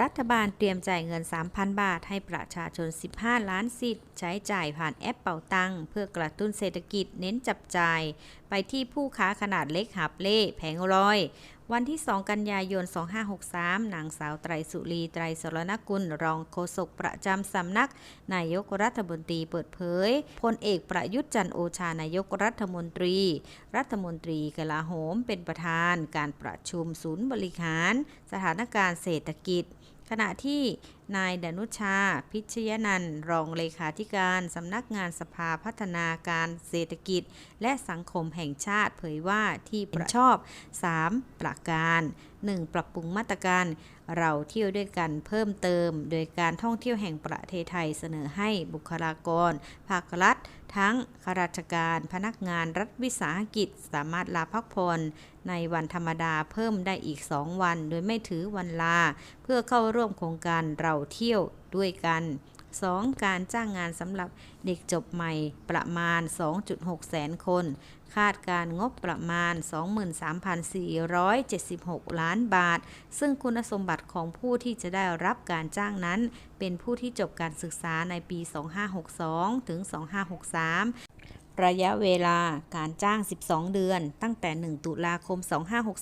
รัฐบาลเตรียมจ่ายเงิน 3,000 บาท ให้ประชาชน 15 ล้านสิทธิ์ ใช้จ่ายผ่านแอปเป่าตังเพื่อกระตุ้นเศรษฐกิจเน้นจับจ่าย ไปที่ผู้ค้าขนาดเล็กหับเล่แผงลอย วันที่ 2 กันยายน 2563 นางสาวไตรสุรีไตรสรณกุล รองโฆษกประจำสำนัก นายกรัฐมนตรีเปิดเผย พลเอกประยุทธ์จันโอชานายกรัฐมนตรี รัฐมนตรีกลาโหม เป็นประธานการประชุมศูนย์บริหาร สถานการณ์เศรษฐกิจ ขณะที่ นายดนุชา พิชยนันท์รองเลขาธิการสำนักงานสภาพัฒนาการเศรษฐกิจ และสังคมแห่งชาติเผยว่าที่ประชอบ 3 ประการ 1. ปรับปรุงมาตรการเราเที่ยวด้วยกันเพิ่มเติม โดยการท่องเที่ยวแห่งประเทศไทยเสนอให้บุคลากร ภาครัฐ ทั้งข้าราชการ พนักงานรัฐวิสาหกิจ สามารถลาพักผ่อนในวันธรรมดาเพิ่มได้อีก 2 วัน โดยไม่ถือวันลา เพื่อเข้าร่วมโครงการเราเที่ยวด้วยกัน 2. การจ้างงานสำหรับเด็กจบใหม่ประมาณ 2.6 แสนคน คาดการงบประมาณ 23,476 ล้านบาท ซึ่งคุณสมบัติของผู้ที่จะได้รับการจ้างนั้น เป็นผู้ที่จบการศึกษาในปี 2562 ถึง 2563ระยะเวลาการจ้าง 12 เดือน ตั้งแต่ 1 ตุลาคม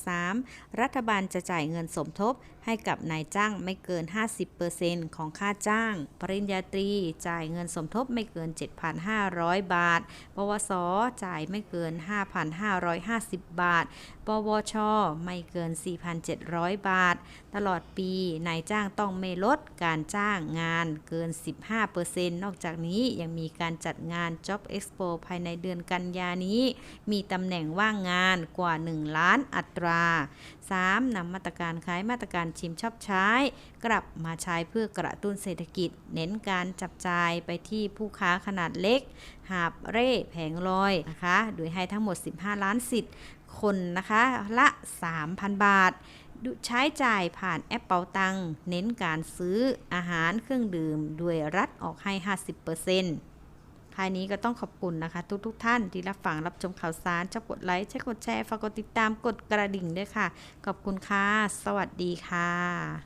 2563 รัฐบาลจะจ่ายเงินสมทบ ให้กับนายจ้างไม่เกิน 50%ของค่าจ้าง ปริญญาตรีจ่ายเงินสมทบไม่เกิน 7,500 บาท ปวส จ่ายไม่เกิน 5,550 บาท ปวช ไม่เกิน 4,700 บาท ตลอดปีนายจ้างต้องไม่ลดการจ้างงานเกิน 15%นอกจากนี้ยังมีการจัดงาน Job Expo ภายในเดือนกันยานี้ มีตำแหน่งว่างงานกว่า 1 ล้านอัตรา 3. นำมาตรการคล้ายมาตรการชิมชอบใช้ กลับมาใช้เพื่อกระตุ้นเศรษฐกิจ เน้นการจับจ่ายไปที่ผู้ค้าขนาดเล็ก หาบเร่แผงลอยนะคะ โดยให้ทั้งหมด 15 ล้านสิทธิ์ คนนะคะละ 3,000 บาทใช้จ่ายผ่านแอปเป๋าตัง เน้นการซื้ออาหารเครื่องดื่ม ด้วยรัฐออกให้ 50% ภายนี้ก็ต้องขอบคุณนะคะ ทุกๆทท่านที่รับฟังรับชมข่าวสารชอบกดไลค์ใช่กดแชร์ฝากกดติดตามกดกระดิ่งด้วยค่ะ ขอบคุณค่ะ สวัสดีค่ะ